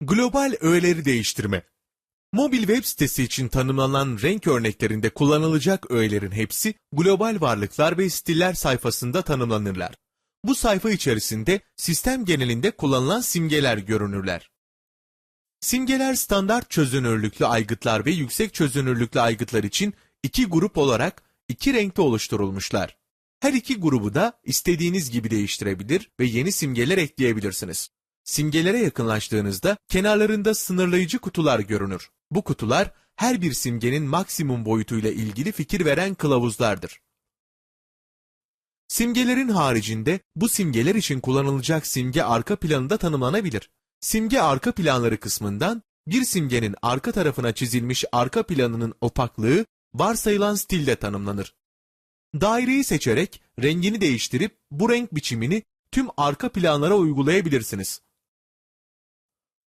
Global öğeleri değiştirme. Mobil web sitesi için tanımlanan renk örneklerinde kullanılacak öğelerin hepsi global varlıklar ve stiller sayfasında tanımlanırlar. Bu sayfa içerisinde sistem genelinde kullanılan simgeler görünürler. Simgeler standart çözünürlüklü aygıtlar ve yüksek çözünürlüklü aygıtlar için iki grup olarak iki renkte oluşturulmuşlar. Her iki grubu da istediğiniz gibi değiştirebilir ve yeni simgeler ekleyebilirsiniz. Simgelere yakınlaştığınızda kenarlarında sınırlayıcı kutular görünür. Bu kutular her bir simgenin maksimum boyutuyla ilgili fikir veren kılavuzlardır. Simgelerin haricinde bu simgeler için kullanılacak simge arka planı da tanımlanabilir. Simge arka planları kısmından bir simgenin arka tarafına çizilmiş arka planının opaklığı varsayılan stilde tanımlanır. Daireyi seçerek rengini değiştirip bu renk biçimini tüm arka planlara uygulayabilirsiniz.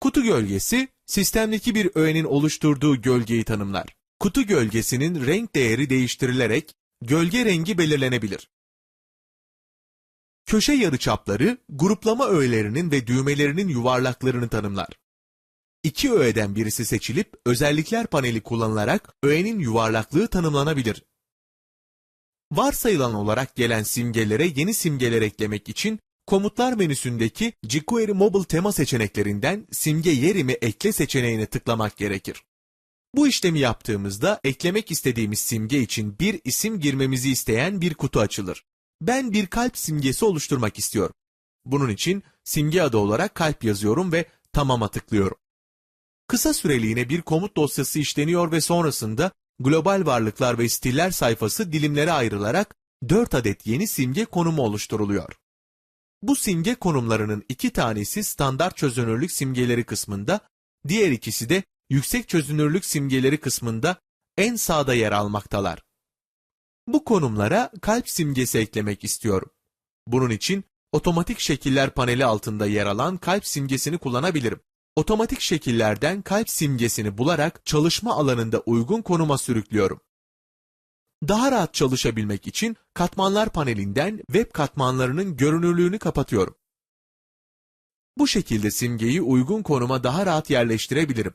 Kutu gölgesi, sistemdeki bir öğenin oluşturduğu gölgeyi tanımlar. Kutu gölgesinin renk değeri değiştirilerek gölge rengi belirlenebilir. Köşe yarıçapları, gruplama öğelerinin ve düğmelerinin yuvarlaklarını tanımlar. İki öğeden birisi seçilip özellikler paneli kullanılarak öğenin yuvarlaklığı tanımlanabilir. Varsayılan olarak gelen simgelere yeni simgeler eklemek için komutlar menüsündeki jQuery Mobile tema seçeneklerinden simge yerimi ekle seçeneğine tıklamak gerekir. Bu işlemi yaptığımızda eklemek istediğimiz simge için bir isim girmemizi isteyen bir kutu açılır. Ben bir kalp simgesi oluşturmak istiyorum. Bunun için simge adı olarak kalp yazıyorum ve tamama tıklıyorum. Kısa süreliğine bir komut dosyası işleniyor ve sonrasında global varlıklar ve stiller sayfası dilimlere ayrılarak 4 adet yeni simge konumu oluşturuluyor. Bu simge konumlarının iki tanesi standart çözünürlük simgeleri kısmında, diğer ikisi de yüksek çözünürlük simgeleri kısmında en sağda yer almaktalar. Bu konumlara kalp simgesi eklemek istiyorum. Bunun için otomatik şekiller paneli altında yer alan kalp simgesini kullanabilirim. Otomatik şekillerden kalp simgesini bularak çalışma alanında uygun konuma sürüklüyorum. Daha rahat çalışabilmek için katmanlar panelinden web katmanlarının görünürlüğünü kapatıyorum. Bu şekilde simgeyi uygun konuma daha rahat yerleştirebilirim.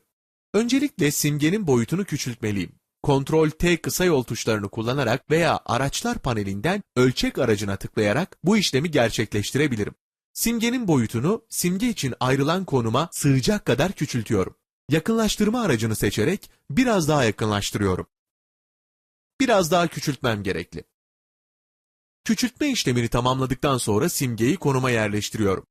Öncelikle simgenin boyutunu küçültmeliyim. Ctrl T kısa yol tuşlarını kullanarak veya araçlar panelinden ölçek aracına tıklayarak bu işlemi gerçekleştirebilirim. Simgenin boyutunu simge için ayrılan konuma sığacak kadar küçültüyorum. Yakınlaştırma aracını seçerek biraz daha yakınlaştırıyorum. Biraz daha küçültmem gerekli. Küçültme işlemini tamamladıktan sonra simgeyi konuma yerleştiriyorum.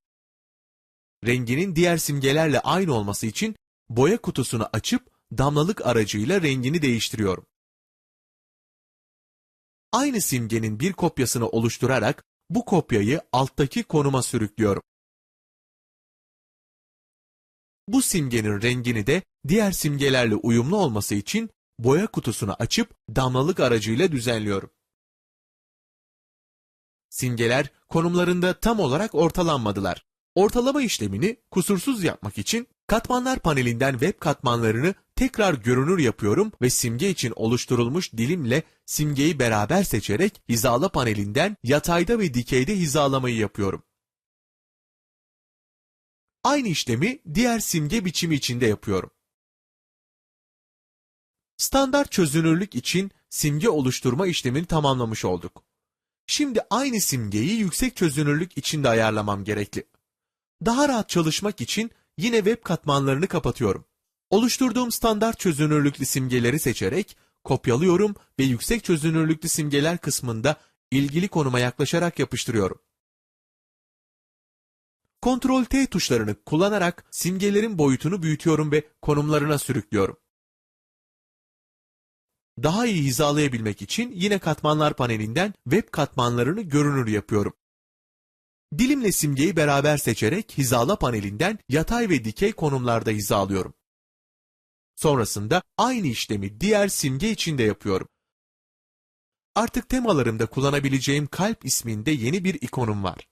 Renginin diğer simgelerle aynı olması için boya kutusunu açıp damlalık aracıyla rengini değiştiriyorum. Aynı simgenin bir kopyasını oluşturarak bu kopyayı alttaki konuma sürüklüyorum. Bu simgenin rengini de diğer simgelerle uyumlu olması için boya kutusunu açıp damlalık aracıyla düzenliyorum. Simgeler konumlarında tam olarak ortalanmadılar. Ortalama işlemini kusursuz yapmak için katmanlar panelinden web katmanlarını tekrar görünür yapıyorum ve simge için oluşturulmuş dilimle simgeyi beraber seçerek hizala panelinden yatayda ve dikeyde hizalamayı yapıyorum. Aynı işlemi diğer simge biçimi içinde yapıyorum. Standart çözünürlük için simge oluşturma işlemini tamamlamış olduk. Şimdi aynı simgeyi yüksek çözünürlük için de ayarlamam gerekli. Daha rahat çalışmak için yine web katmanlarını kapatıyorum. Oluşturduğum standart çözünürlüklü simgeleri seçerek kopyalıyorum ve yüksek çözünürlüklü simgeler kısmında ilgili konuma yaklaşarak yapıştırıyorum. Ctrl T tuşlarını kullanarak simgelerin boyutunu büyütüyorum ve konumlarına sürüklüyorum. Daha iyi hizalayabilmek için yine katmanlar panelinden web katmanlarını görünür yapıyorum. Dilimle simgeyi beraber seçerek hizala panelinden yatay ve dikey konumlarda hizalıyorum. Sonrasında aynı işlemi diğer simge için de yapıyorum. Artık temalarımda kullanabileceğim kalp isminde yeni bir ikonum var.